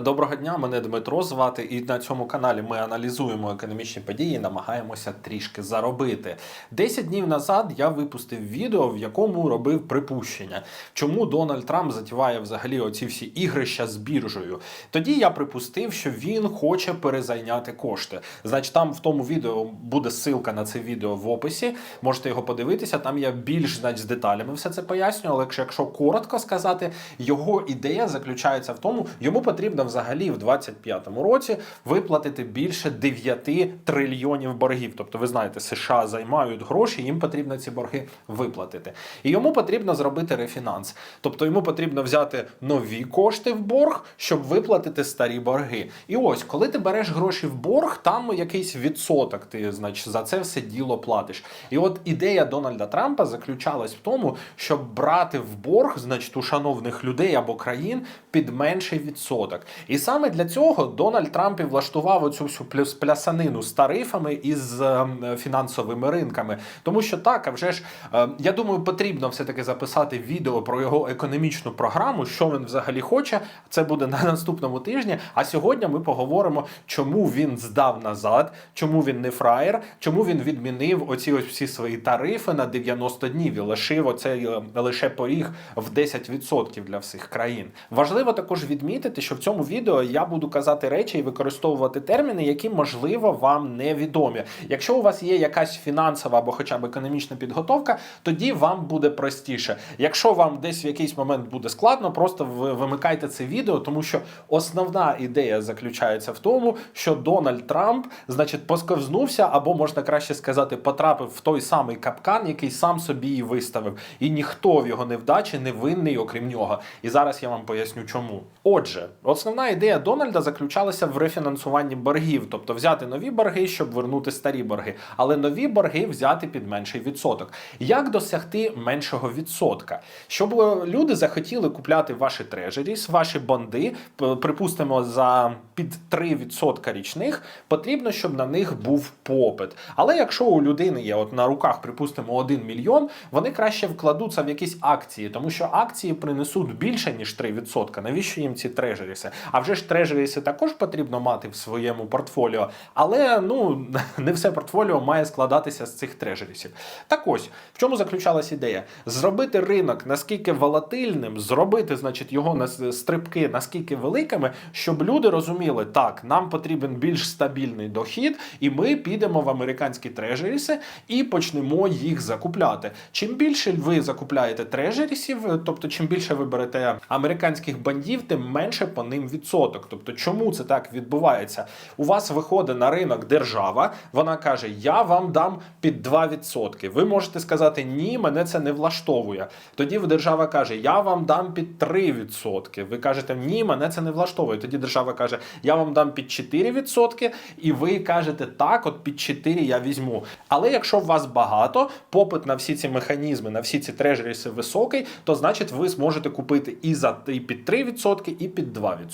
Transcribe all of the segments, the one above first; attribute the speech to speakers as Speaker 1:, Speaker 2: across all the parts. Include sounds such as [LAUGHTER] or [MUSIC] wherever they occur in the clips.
Speaker 1: Доброго дня, мене Дмитро звати, і на цьому каналі ми аналізуємо економічні події, і намагаємося трішки заробити. Десять днів назад я випустив відео, в якому робив припущення, чому Дональд Трамп затіває взагалі оці всі ігрища з біржею. Тоді я припустив, що він хоче перезайняти кошти. Значить, там в тому відео буде ссылка на це відео в описі. Можете його подивитися. Там я більш значить, з деталями все це пояснюю. Але якщо коротко сказати, його ідея заключається в тому, йому потрібно взагалі в 25-му році виплатити більше 9 трильйонів боргів. Тобто, ви знаєте, США займають гроші, їм потрібно ці борги виплатити. І йому потрібно зробити рефінанс. Тобто йому потрібно взяти нові кошти в борг, щоб виплатити старі борги. І ось, коли ти береш гроші в борг, там якийсь відсоток ти значить, за це все діло платиш. І от ідея Дональда Трампа заключалась в тому, щоб брати в борг, значить, у шановних людей або країн під менший відсоток. І саме для цього Дональд Трамп і влаштував оцю всю плясанину з тарифами і з е, фінансовими ринками. Тому що так, а вже ж е, я думаю, потрібно все-таки записати відео про його економічну програму, що він взагалі хоче. Це буде на наступному тижні. А сьогодні ми поговоримо, чому він здав назад, чому він не фраєр, чому він відмінив оці ось всі свої тарифи на 90 днів і лишив оцей е, лише поріг в 10% для всіх країн. Важливо також відмітити, що в цьому відео я буду казати речі і використовувати терміни, які можливо вам невідомі. Якщо у вас є якась фінансова або хоча б економічна підготовка, тоді вам буде простіше. Якщо вам десь в якийсь момент буде складно, просто вимикайте це відео, тому що основна ідея заключається в тому, що Дональд Трамп, значить, посковзнувся, або можна краще сказати, потрапив в той самий капкан, який сам собі і виставив. І ніхто в його невдачі не винний, окрім нього. І зараз я вам поясню, чому. Отже, основна ідея Дональда заключалася в рефінансуванні боргів, тобто взяти нові борги, щоб вернути старі борги, але нові борги взяти під менший відсоток. Як досягти меншого відсотка? Щоб е, люди захотіли купляти ваші трежеріс, ваші бонди, припустимо, за під 3% річних, потрібно, щоб на них був попит. Але якщо у людини є от на руках, припустимо, 1 мільйон, вони краще вкладуться в якісь акції, тому що акції принесуть більше ніж 3%. Навіщо їм ці трежеріси? А вже ж трежеріси також потрібно мати в своєму портфоліо, але ну [LAUGHS] не все портфоліо має складатися з цих трежерісів. Так ось в чому заключалась ідея? Зробити ринок наскільки волатильним, зробити, значить, його на стрибки наскільки великими, щоб люди розуміли, так, нам потрібен більш стабільний дохід, і ми підемо в американські трежеріси і почнемо їх закупляти. Чим більше ви закупляєте трежерісів, тобто чим більше ви берете американських бандів, тим менше по ним відсоток. Тобто, чому це так відбувається? У вас виходить на ринок держава, вона каже: Я вам дам під 2%. Ви можете сказати, ні, мене це не влаштовує. Тоді держава каже, я вам дам під 3%. Ви кажете, ні, мене це не влаштовує. Тоді держава каже, я вам дам під 4%, і ви кажете, так, от під 4 я візьму. Але якщо у вас багато, попит на всі ці механізми, на всі ці трежеріси високий, то значить ви зможете купити і за і під 3%, і під 2%.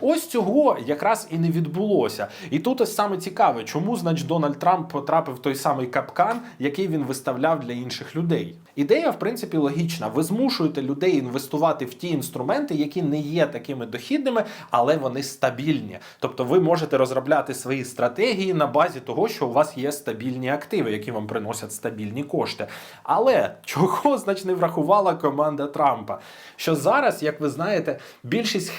Speaker 1: Ось цього якраз і не відбулося. І тут ось саме цікаве, чому значить Дональд Трамп потрапив в той самий капкан, який він виставляв для інших людей. Ідея, в принципі, логічна. Ви змушуєте людей інвестувати в ті інструменти, які не є такими дохідними, але вони стабільні. Тобто ви можете розробляти свої стратегії на базі того, що у вас є стабільні активи, які вам приносять стабільні кошти. Але чого значить не врахувала команда Трампа? Що зараз, як ви знаєте, більшість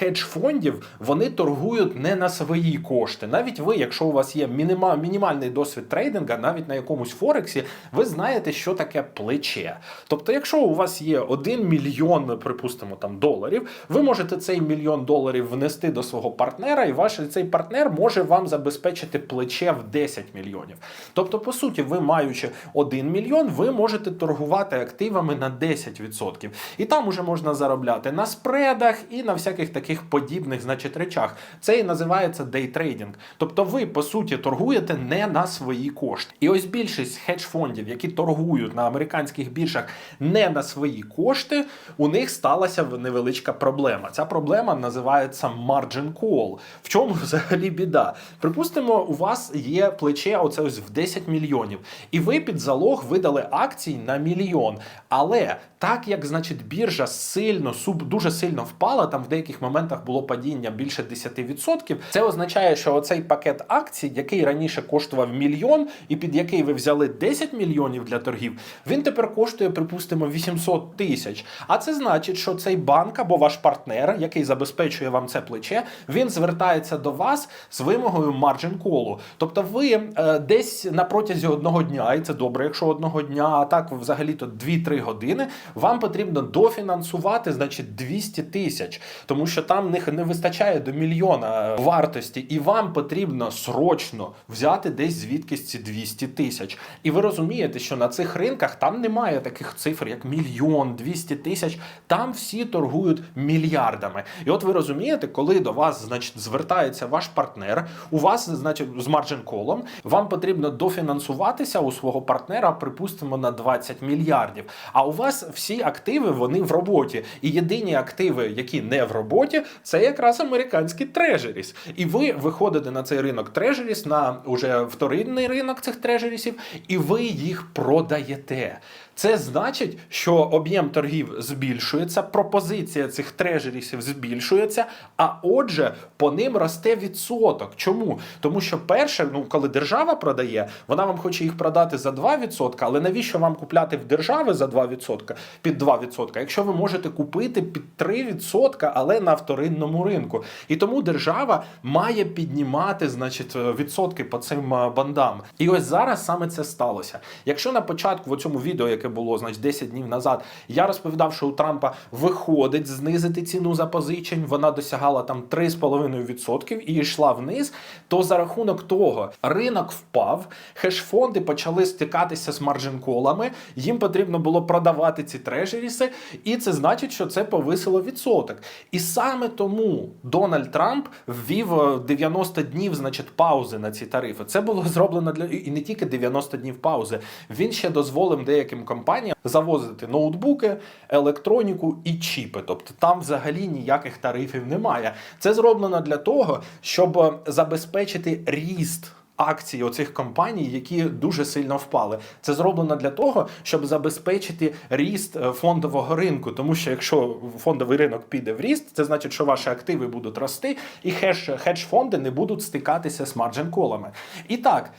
Speaker 1: хедж-фондів вони торгують не на свої кошти. Навіть ви, якщо у вас є мініма, мінімальний досвід трейдинга, навіть на якомусь Форексі, ви знаєте, що таке плече. Тобто, якщо у вас є 1 мільйон, припустимо, там доларів, ви можете цей мільйон доларів внести до свого партнера, і ваш цей партнер може вам забезпечити плече в 10 мільйонів. Тобто, по суті, ви маючи 1 мільйон, ви можете торгувати активами на 10%. І там уже можна заробляти на спредах і на всяких таких подібних, значить, речах. Це і називається дейтрейдинг. Тобто, ви по суті торгуєте не на свої кошти. І ось більшість хедж-фондів, які торгують на американських біржах не на свої кошти, у них сталася невеличка проблема. Ця проблема називається margin call. В чому взагалі біда? Припустимо, у вас є плече оце ось в 10 мільйонів, і ви під залог видали акцій на мільйон. Але так як значить біржа сильно, суб дуже сильно впала, там в деяких моментах було падіння більше 10%, це означає, що оцей пакет акцій, який раніше коштував мільйон, і під який ви взяли 10 мільйонів для торгів, він тепер коштує, припустимо, 800 тисяч. А це значить, що цей банк або ваш партнер, який забезпечує вам це плече, він звертається до вас з вимогою margin call. Тобто ви е, десь на протязі одного дня, і це добре, якщо одного дня, а так взагалі-то 2-3 години, вам потрібно дофінансувати, значить, 200 тисяч, тому що там не, не вистачає до мільйона вартості, і вам потрібно срочно взяти десь звідкись ці 200 тисяч. І ви розумієте, що на цих ринках там немає таких цифр, як мільйон, 200 тисяч. Там всі торгують мільярдами. І от ви розумієте, коли до вас, значить, звертається ваш партнер, у вас, значить, з марджин колом, вам потрібно дофінансуватися у свого партнера, припустимо, на 20 мільярдів. А у вас всі активи вони в роботі. І єдині активи, які не в роботі, це якраз американські трежеріс. І ви виходите на цей ринок трежеріс, на уже вторинний ринок цих трежерісів, і ви їх продаєте. Це значить, що об'єм торгів збільшується, пропозиція цих трежерісів збільшується, а отже, по ним росте відсоток. Чому? Тому що перше, ну коли держава продає, вона вам хоче їх продати за 2%, але навіщо вам купляти в держави за 2%, під 2%, якщо ви можете купити під 3%, але на вторинному ринку. І тому держава має піднімати, значить, відсотки по цим бандам. І ось зараз саме це сталося. Якщо на початку в цьому відео, яке було значить 10 днів назад, я розповідав, що у Трампа виходить знизити ціну запозичень, вона досягала там 3,5% і йшла вниз. То за рахунок того ринок впав, хеш-фонди почали стикатися з марджин-колами, їм потрібно було продавати ці трежеріси, і це значить, що це повисило відсоток. І саме тому Дональд Трамп ввів е, 90 днів, значить, паузи на ці тарифи. Це було зроблено для і не тільки 90 днів паузи. Він ще дозволив деяким компаніям завозити ноутбуки, електроніку і чіпи. Тобто там взагалі ніяких тарифів немає. Це зроблено для того, щоб е, забезпечити ріст. Акції оцих компаній, які дуже сильно впали, це зроблено для того, щоб забезпечити ріст е, фондового ринку. Тому що якщо фондовий ринок піде в ріст, це значить, що ваші активи будуть рости, і хедж, хедж-фонди не будуть стикатися з марджин-колами. І так.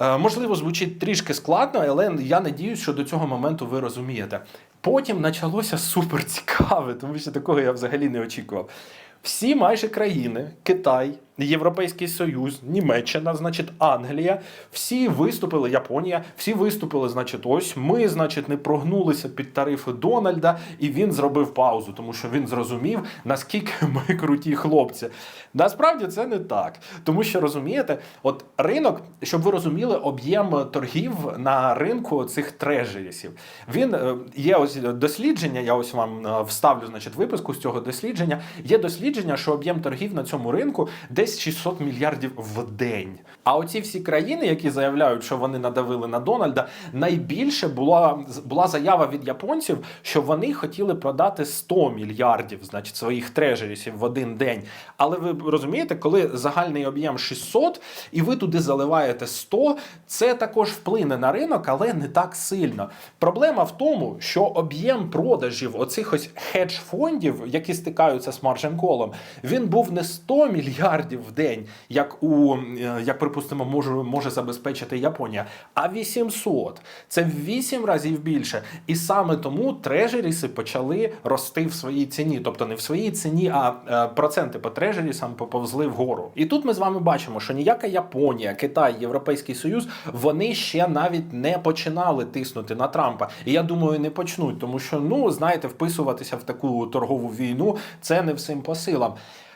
Speaker 1: Е, Можливо, звучить трішки складно, але я надіюсь, що до цього моменту ви розумієте. Потім почалося супер цікаве, тому що такого я взагалі не очікував. Всі майже країни, Китай, Європейський Союз, Німеччина, значить, Англія, всі виступили, Японія, всі виступили, значить, ось ми, значить, не прогнулися під тарифи Дональда, і він зробив паузу, тому що він зрозумів, наскільки ми круті хлопці. Насправді це не так. Тому що розумієте, от ринок, щоб ви розуміли, об'єм торгів на ринку цих трежерісів. Він е, є ось дослідження. Я ось вам е, вставлю, значить, виписку з цього дослідження. Є дослідження, що об'єм торгів на цьому ринку десь 600 мільярдів в день. А оці всі країни, які заявляють, що вони надавили на Дональда, найбільше була була заява від японців, що вони хотіли продати 100 мільярдів, значить, своїх трежерісів в один день. Але ви розумієте, коли загальний об'єм 600, і ви туди заливаєте 100, це також вплине на ринок, але не так сильно. Проблема в тому, що об'єм продажів оцих ось хедж-фондів, які стикаються з маржин колом, він був не 100 мільярдів в день, як у е, як припустимо, може, може забезпечити Японія, а 800. Це в 8 разів більше. І саме тому трежеріси почали рости в своїй ціні, тобто не в своїй ціні, а е, проценти по трежерісам поповзли вгору. І тут ми з вами бачимо, що ніяка Японія, Китай, Європейський Союз вони ще навіть не починали тиснути на Трампа. І я думаю, не почнуть, тому що ну знаєте, вписуватися в таку торгову війну це не всім по силам.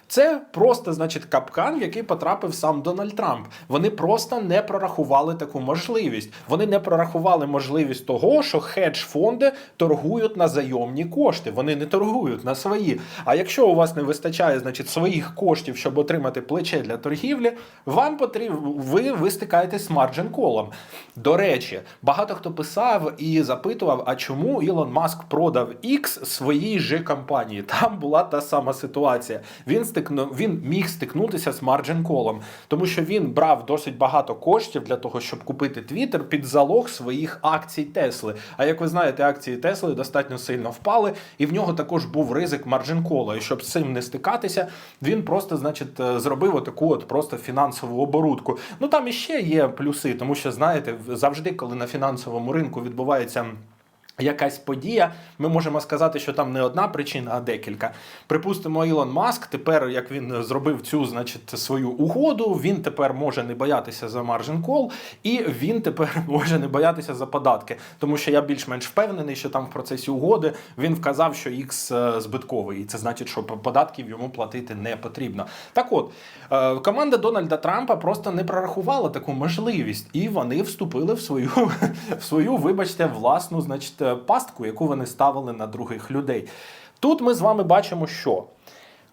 Speaker 1: Це просто, значить, капкан, в який потрапив сам Дональд Трамп. Вони просто не прорахували таку можливість. Вони не прорахували можливість того, що хедж-фонди торгують на зайомні кошти. Вони не торгують на свої. А якщо у вас не вистачає, значить, своїх коштів, щоб отримати плече для торгівлі, вам потрібно ви, ви стикаєтесь з марджин колом. До речі, багато хто писав і запитував, а чому Ілон Маск продав X своїй же компанії. Там була та сама ситуація. Він стикну, він міг стикнутися з марджин колом, тому що він брав досить багато коштів для того, щоб купити Twitter під залог своїх акцій Тесли. А як ви знаєте, акції Тесли достатньо сильно впали, і в нього також був ризик марджин кола. І щоб з цим не стикатися, він просто, значить, е, зробив отаку от просто фінансову оборудку. Ну там іще є плюси, тому що знаєте, завжди, коли на фінансовому ринку відбувається. Якась подія, ми можемо сказати, що там не одна причина, а декілька. Припустимо, Ілон Маск тепер, як він зробив цю, значить, свою угоду, він тепер може не боятися за маржин кол, і він тепер [LAUGHS] може не боятися за податки. Тому що я більш-менш впевнений, що там в процесі угоди він вказав, що X е, збитковий, і це значить, що податків йому платити не потрібно. Так от е, команда Дональда Трампа просто не прорахувала таку можливість, і вони вступили в свою, [LAUGHS] в свою, вибачте, власну, значить, пастку, яку вони ставили на других людей. Тут ми з вами бачимо, що.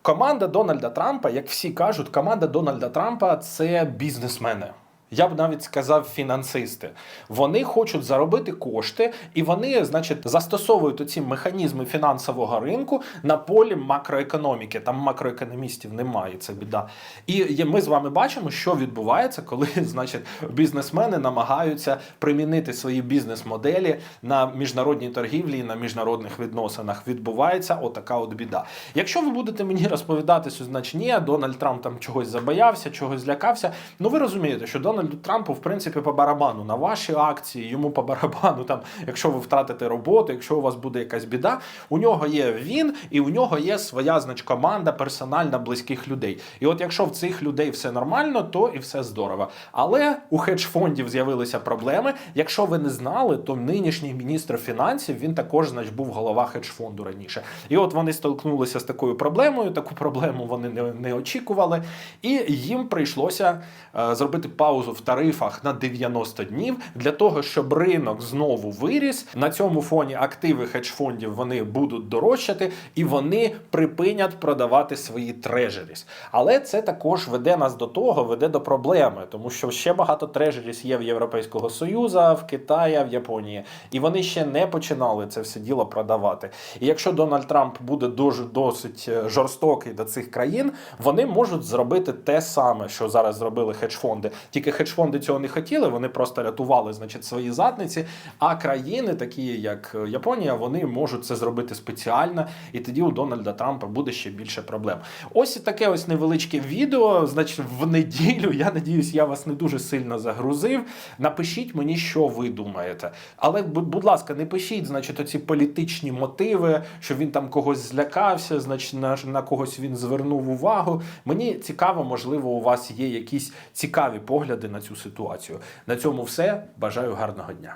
Speaker 1: Команда Дональда Трампа, як всі кажуть, команда Дональда Трампа це бізнесмени. Я б навіть сказав фінансисти. Вони хочуть заробити кошти, і вони, значить, застосовують оці механізми фінансового ринку на полі макроекономіки. Там макроекономістів немає, це біда. І ми з вами бачимо, що відбувається, коли, [LAUGHS] значить, бізнесмени намагаються примінити свої бізнес-моделі на міжнародній торгівлі і на міжнародних відносинах. Відбувається отака от біда. Якщо ви будете мені розповідати, що значить ні, Дональд Трамп там чогось забоявся, чогось злякався. Ну ви розумієте, що Дональду Трампу, в принципі, по барабану на ваші акції, йому по барабану, там, якщо ви втратите роботу, якщо у вас буде якась біда, у нього є він, і у нього є своя команда персональна близьких людей. І от якщо в цих людей все нормально, то і все здорово. Але у хедж-фондів з'явилися проблеми. Якщо ви не знали, то нинішній міністр фінансів він також значить, був голова хедж-фонду раніше. І от вони столкнулися з такою проблемою. Таку проблему вони не, не очікували, і їм прийшлося е, зробити паузу в тарифах на 90 днів для того, щоб ринок знову виріс. На цьому фоні активи хедж-фондів вони будуть дорожчати і вони припинять продавати свої трежеріс. Але це також веде нас до того, веде до проблеми, тому що ще багато трежеріс є в Європейського Союзу, в Китаї, в Японії, і вони ще не починали це все діло продавати. І якщо Дональд Трамп буде дуже досить е, жорстокий до цих країн, вони можуть зробити те саме, що зараз зробили хедж-фонди. Тільки хедж-фонди цього не хотіли, вони просто рятували значить, свої задниці. А країни, такі як Японія, вони можуть це зробити спеціально, і тоді у Дональда Трампа буде ще більше проблем. Ось таке ось невеличке відео. Значить, в неділю. Я надіюсь, я вас не дуже сильно загрузив. Напишіть мені, що ви думаєте. Але, будь ласка, не пишіть, значить, оці політичні мотиви, що він там когось злякався, значить, на, на когось він звернув увагу. Мені цікаво, можливо, у вас є якісь цікаві погляди на цю ситуацію. На цьому все. Бажаю гарного дня.